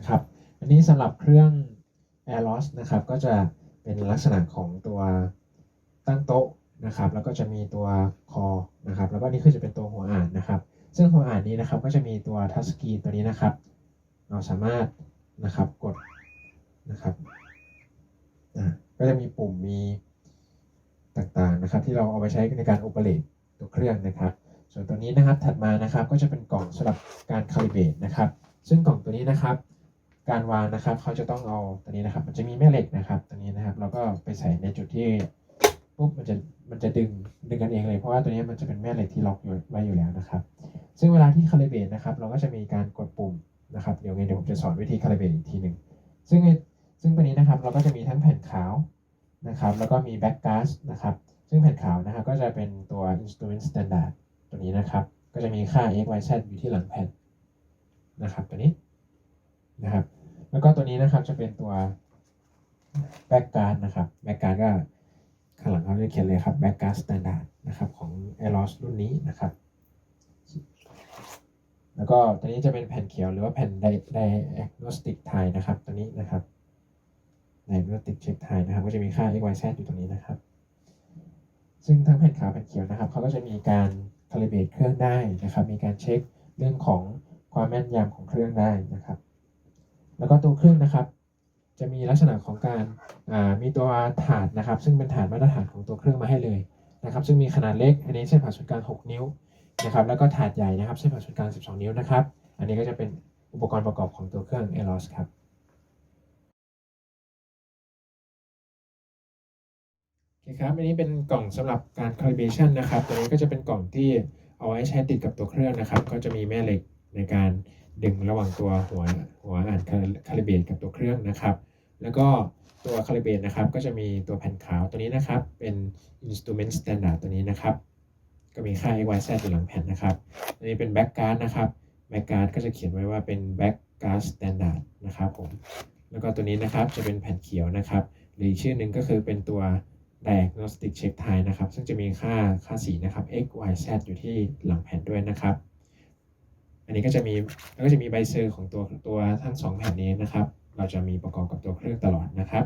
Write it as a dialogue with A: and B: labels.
A: นะครับอันนี้สำหรับเครื่อง AirLoss นะครับก็จะเป็นลักษณะของตัวตั้งโต๊ะนะครับ แล้วก็จะมีตัวคอนะครับ แล้วก็นี่คือจะเป็นตัวหัวอ่านนะครับ ซึ่งหัวอ่านนี้นะครับก็จะมีตัวทัชสกรีนตัวนี้นะครับ เราสามารถนะครับกดนะครับอ่าก็จะมีปุ่มมีต่างๆนะครับ ที่เราเอาไปใช้ในการโอเปเรตตัวเครื่องนะครับ ส่วนตัวนี้นะครับถัดมานะครับก็จะเป็นกล่องสำหรับการคาลิเบรตนะครับ ซึ่งกล่องตัวนี้นะครับ การวางนะครับเขาจะต้องเอาตัวนี้นะครับ มันจะมีแม่เหล็กนะครับตัวนี้นะครับเราก็ไปใส่ในจุดที่ปุ๊บมันจะมันจะดึงดึงกันเองเลยเพราะว่าตัวนี้มันจะเป็นแม่เหล็กที่ล็อกอยู่ไว้อยู่แล้วนะครับ ซึ่งเวลาที่คาลิเบรตนะครับ เราก็จะมีการกดปุ่มนะครับเดี๋ยวไงเดี๋ยวผมจะสอนวิธีคาลิเบรตอีกทีหนึ่งซึ่งซึ่งตัวนี้นะครับเราก็จะมีทั้งแผ่นขาวนะครับ แล้วก็มีแบ็กการ์ดนะครับ ซึ่งแผ่นขาวนะครับก็จะเป็นตัว instrument standard ตัวนี้นะครับ ก็จะมีค่า x y z อยู่ที่หลังแผ่นนะครับตัวนี้นะครับ แล้วก็ตัวนี้นะครับจะเป็นตัวแบ็กการ์ดนะครับแบ็กการ์ดก็ข้างหลังเขาจะเขียนเลยครับแบ็กการ์ดสแตนดาร์ดนะครับของ a i r o s รุ่นนี้นะครับ แล้วก็ตัวนี้จะเป็นแผ่นเขียวหรือว่าแผ่น diagnostic tie นะครับ ตัวนี้นะครับ diagnostic check tie นะครับ ก็จะมีค่า x y z อยู่ตรงนี้นะครับ ซึ่งทั้งแผ่นขาวแผ่นเขียวนะครับเขาก็จะมีการคาลิเบรตเครื่องได้นะครับ มีการเช็คเรื่องของความแม่นยำของเครื่องได้นะครับ แล้วก็ตัวเครื่องนะครับ จะมีลักษณะของการมีตัวถาดนะครับ ซึ่งเป็นถาดมาตรฐานของตัวเครื่องมาให้เลยนะครับ ซึ่งมีขนาดเล็กอันนี้เส้นผ่าศูนย์กลาง 6 นิ้วนะครับ แล้วก็ถาดใหญ่นะครับเส้นผ่าศูนย์กลาง 12 นิ้วนะครับ อันนี้ก็จะเป็นอุปกรณ์ประกอบของตัวเครื่อง AirLoss ครับโอเคครับอันนี้เป็นกล่องสำหรับการ calibration นะครับ ตัวนี้ก็จะเป็นกล่องที่เอาไว้ใช้ติดกับตัวเครื่องนะครับ ก็จะมีแม่เหล็กในการ ดึงระหว่างตัวหัวหัวอ่าน calibrate กับตัวเครื่องนะครับ แล้วก็ตัว calibrate นะครับก็จะมีตัวแผ่นขาวตัวนี้นะครับ เป็น instrument standard ตัวนี้นะครับ ก็มีค่า x y z อยู่หลังแผ่นนะครับอันนี้เป็น back guard นะครับ back guard ก็จะเขียนไว้ว่าเป็น back guard standard นะครับผมแล้วก็ตัวนี้นะครับจะเป็นแผ่นเขียวนะครับ หรือชื่อหนึ่งก็คือเป็นตัว diagnostic check tie นะครับ ซึ่งจะมีค่าค่าสีนะครับ x y z อยู่ที่หลังแผ่นด้วยนะครับ อันนี้ก็จะมีแล้วก็จะมีใบเซอร์ของตัวตัวทั้งสองแผ่นนี้นะครับ เราจะมีประกอบกับตัวเครื่องตลอดนะครับ